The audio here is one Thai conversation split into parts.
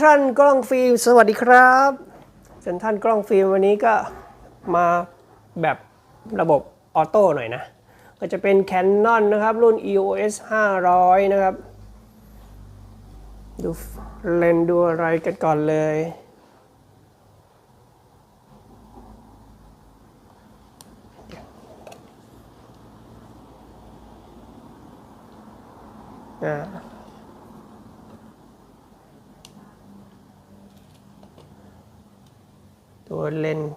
ทรัลกล้องฟิล์มสวัสดีครับเซนทรัลกล้องฟิล์มวันนี้ก็มาแบบระบบออโต้หน่อยนะ ก็จะเป็น Canon นะครับ รุ่น EOS 500 นะครับ ดูเลนดูอะไรกันก่อนเลย อ่า ตัวเลนส์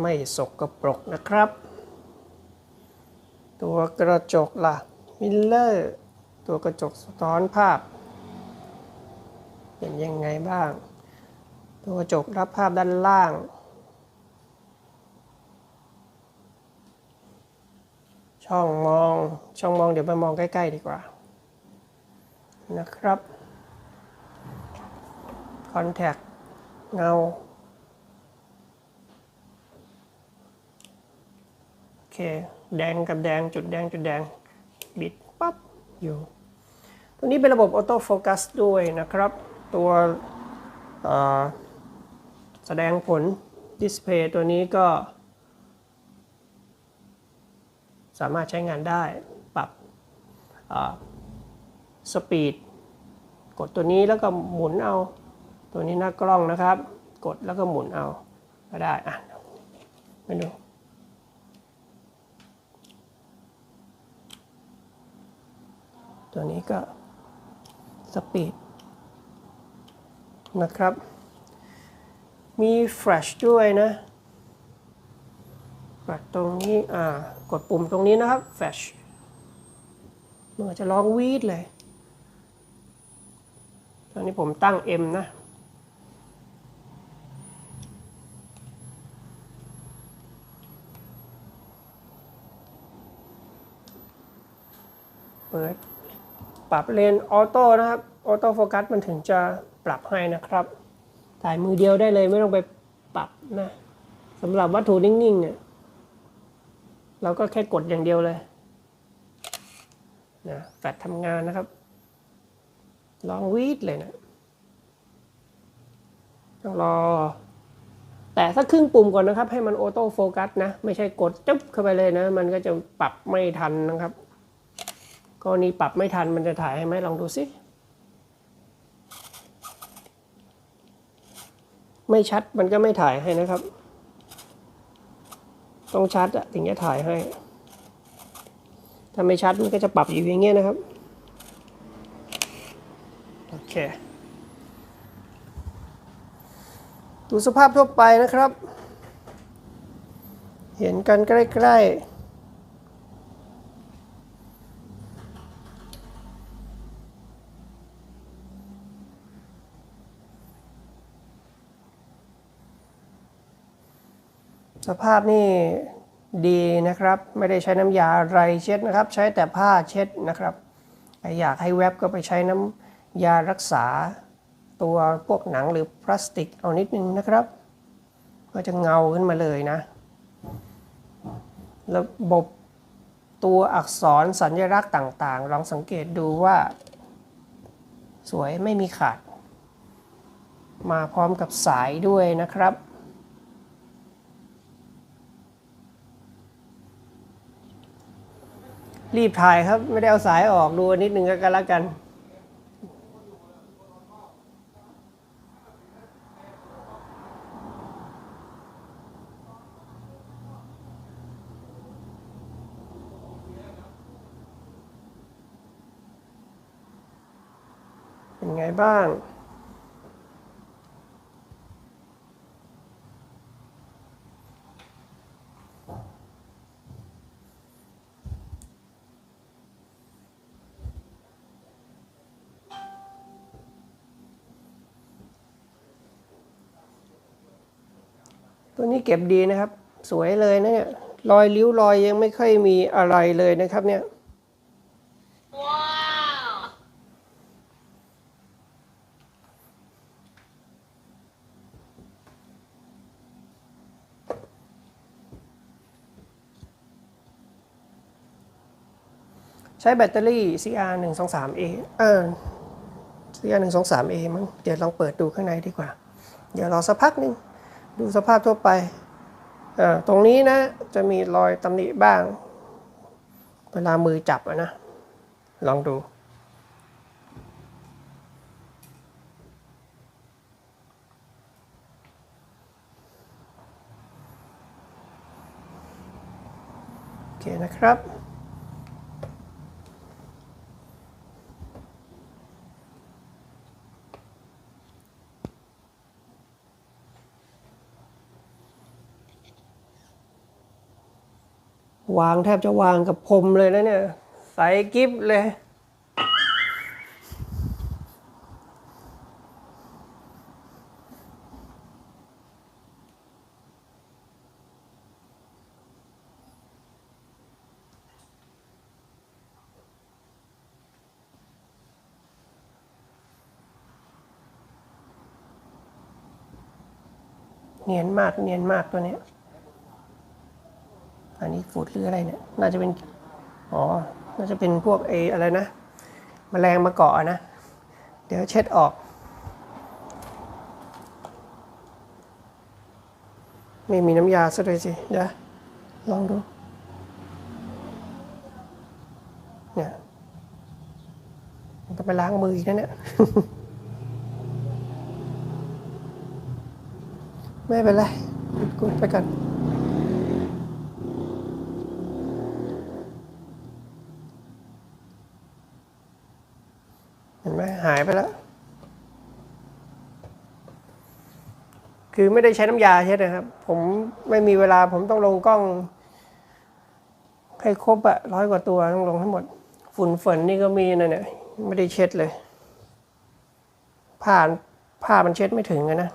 ไม่สกปรกนะครับ ตัวกระจกล่ะมิลเลอร์ตัวกระจกสะท้อนภาพ เป็นยังไงบ้าง ตัวกระจกรับภาพด้านล่าง ช่องมองช่องมองเดี๋ยวไปมองใกล้ ๆ ดีกว่านะครับ คอนแทคเงา โอเค แดงกับแดงจุดแดงจุดแดง บิดปั๊บอยู่ ตัวนี้เป็นระบบออโต้โฟกัสด้วยนะครับ ตัวแสดงผลดิสเพย์ตัวนี้ก็ สามารถใช้งานได้ปรับสปีด กดตัวนี้แล้วก็หมุนเอา ตัวนี้หน้ากล้องนะครับ กดแล้วก็หมุนเอาก็ได้อะมาดูตัวนี้ก็สปีดนะครับ มีแฟลชด้วยนะแฟลชตรงนี้อ่ากดปุ่มตรงนี้นะครับแฟลชมันอาจจะร้องวีดเลย ตอนนี้ผมตั้ง M นะ เปิด ปรับเลนออโต้นะครับออโต้โฟกัสมันถึงจะปรับให้นะครับถ่ายมือเดียวได้เลยไม่ต้องไปปรับนะสำหรับวัตถุนิ่งๆเนี่ยเราก็แค่กดอย่างเดียวเลยนะแฟลชทำงานนะครับ ลองวีดเลยนะต้องรอ แต่สักครึ่งปุ่มก่อนนะครับ ให้มันออโต้โฟกัสนะ ไม่ใช่กดจุ๊บเข้าไปเลยนะ มันก็จะปรับไม่ทันนะครับ กรณีปรับไม่ทันมันจะถ่ายให้ไหมลองดูสิ ไม่ชัดมันก็ไม่ถ่ายให้นะครับ ต้องชัดอะถึงจะถ่ายให้ ถ้าไม่ชัดมันก็จะปรับอยู่อย่างเงี้ยนะครับ โอเค ดูสภาพทั่วไปนะครับ เห็นกันใกล้ ๆ สภาพนี่ดีนะครับ ไม่ได้ใช้น้ำยาอะไรเช็ดนะครับ ใช้แต่ผ้าเช็ดนะครับอยากให้แวบก็ไปใช้น้ำยารักษา ตัวพวกหนังหรือพลาสติกเอานิดนึงนะครับ ก็จะเงาขึ้นมาเลยนะ ระบบตัวอักษรสัญลักษณ์ต่างๆ ลองสังเกตดูว่า สวยไม่มีขาด มาพร้อมกับสายด้วยนะครับ รีบถ่ายครับ ไม่ได้เอาสายออกดูนิดนึงก็แล้วกัน เป็นไงบ้าง ตัวนี้เก็บดีนะครับ สวยเลยนะเนี่ยรอยริ้วรอยยังไม่ค่อยมีอะไรเลยนะครับเนี่ยใช้แบตเตอรี่ CR 1 2 3 A เออ CR 1 2 3 A มั้ง เดี๋ยวลองเปิดดูข้างในดีกว่า เดี๋ยวรอสักพักหนึง ดูสภาพทั่วไป ตรงนี้นะจะมีรอยตำหนิบ้าง เวลามือจับนะ ลองดู โอเคนะครับ วางแทบจะวางกับพรมเลยนะเนี่ย ใส่กิฟเลย เนียนมาก เนียนมากตัวเนี้ย อันนี้ฟูดหรืออะไรเนี่ย น่าจะเป็น อ๋อ น่าจะเป็นพวกไออะไรนะแมลงมาเกาะนะ เดี๋ยวเช็ดออก ไม่มีน้ำยาซะเลยสิเดี๋ยวลองดู เนี่ยมันไปล้างมืออีกนะเนี่ยไม่เป็นไรกุดๆไปกัน เหายไปแล้ว คือไม่ได้ใช้น้ำยาเช็ดนะครับ ผมไม่มีเวลาผมต้องลงกล้อง ให้ครบอะร้อยกว่าตัวต้องลงทั้งหมด ฝุ่นฝนนี่ก็มีนะเนี่ย ไม่ได้เช็ดเลยผ้าผ้ามันเช็ดไม่ถึงนะ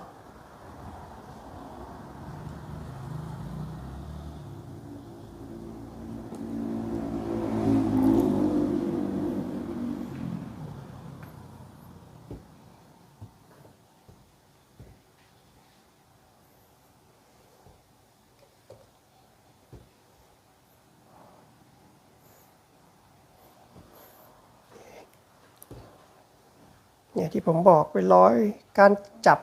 เนี่ยที่ผมบอกเป็นรอยการจับ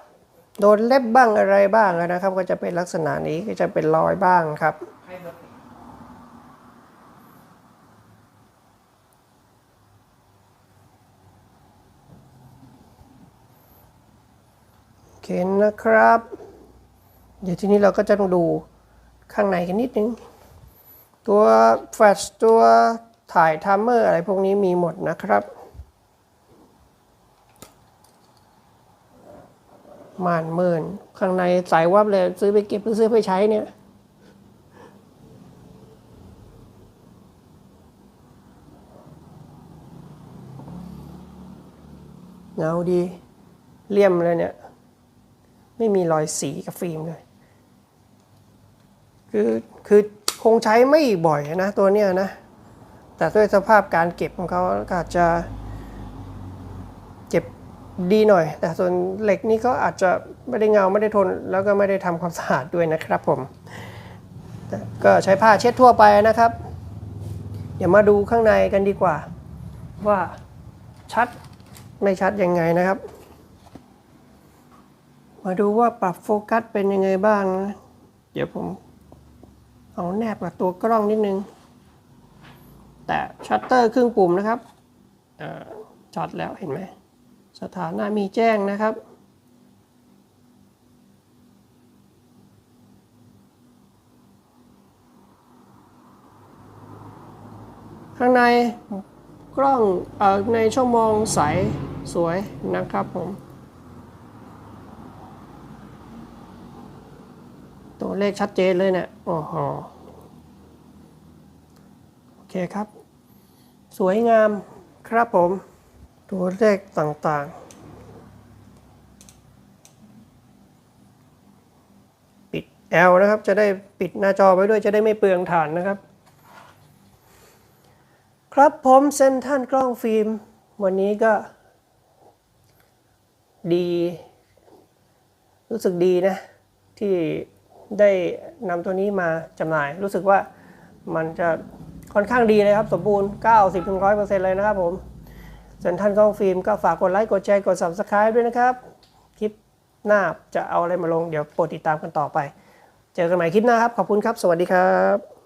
โดนเล็บบ้างอะไรบ้างนะครับ ก็จะเป็นลักษณะนี้ก็จะเป็นรอยบ้างครับ โอเคนะครับ เดี๋ยวทีนี้เราก็จะต้องดูข้างในกันนิดนึง ตัวแฟลชตัวถ่ายทัมเมอร์อะไรพวกนี้มีหมดนะครับ ม่านเมินข้างในสายวับเลยซื้อไปเก็บหรือซื้อไปใช้เนี่ย เงาดี เลี่ยมเลยเนี่ย ไม่มีรอยสีกับฟิล์มเลย คือคือคงใช้ไม่บ่อยนะตัวเนี้ยนะ แต่ด้วยสภาพการเก็บของเขาก็อาจจะ ดีหน่อย แต่ส่วนเหล็กนี่ก็อาจจะไม่ได้เงาไม่ได้ทน แล้วก็ไม่ได้ทำความสะอาดด้วยนะครับผม ก็ใช้ผ้าเช็ดทั่วไปนะครับ เดี๋ยวมาดูข้างในกันดีกว่า ว่าชัดไม่ชัดยังไงนะครับ มาดูว่าปรับโฟกัสเป็นยังไงบ้างนะเดี๋ยวผมเอาแนบกับตัวกล้องนิดนึง แต่ชัตเตอร์ครึ่งปุ่มนะครับเอ่อจอดแล้วเห็นไหม สถานะมีแจ้งนะครับ ข้างในกล้องอในชั่วโมงใสสวยนะครับผม ตัวเลขชัดเจนเลยเนี่ยโอ้โหโอเคครับ สวยงามครับผม ตัวเลขต่างๆ ปิด L นะครับ จะได้ปิดหน้าจอไว้ด้วยจะได้ไม่เปลืองฐานนะครับ ครับผมเซนท่านกล้องฟิล์ม วันนี้ก็ ดี รู้สึกดีนะ ที่ได้นำตัวนี้มาจำหน่าย รู้สึกว่ามันจะค่อนข้างดีเลยครับ สมบูรณ์ 90-100%เลยนะครับผม ส่วนท่านกล้องฟิล์มก็ฝากกดไลค์ กดแชร์ กด subscribe ด้วยนะครับ คลิปหน้าจะเอาอะไรมาลง เดี๋ยวโปรดติดตามกันต่อไป เจอกันใหม่คลิปหน้าครับ ขอบคุณครับ สวัสดีครับ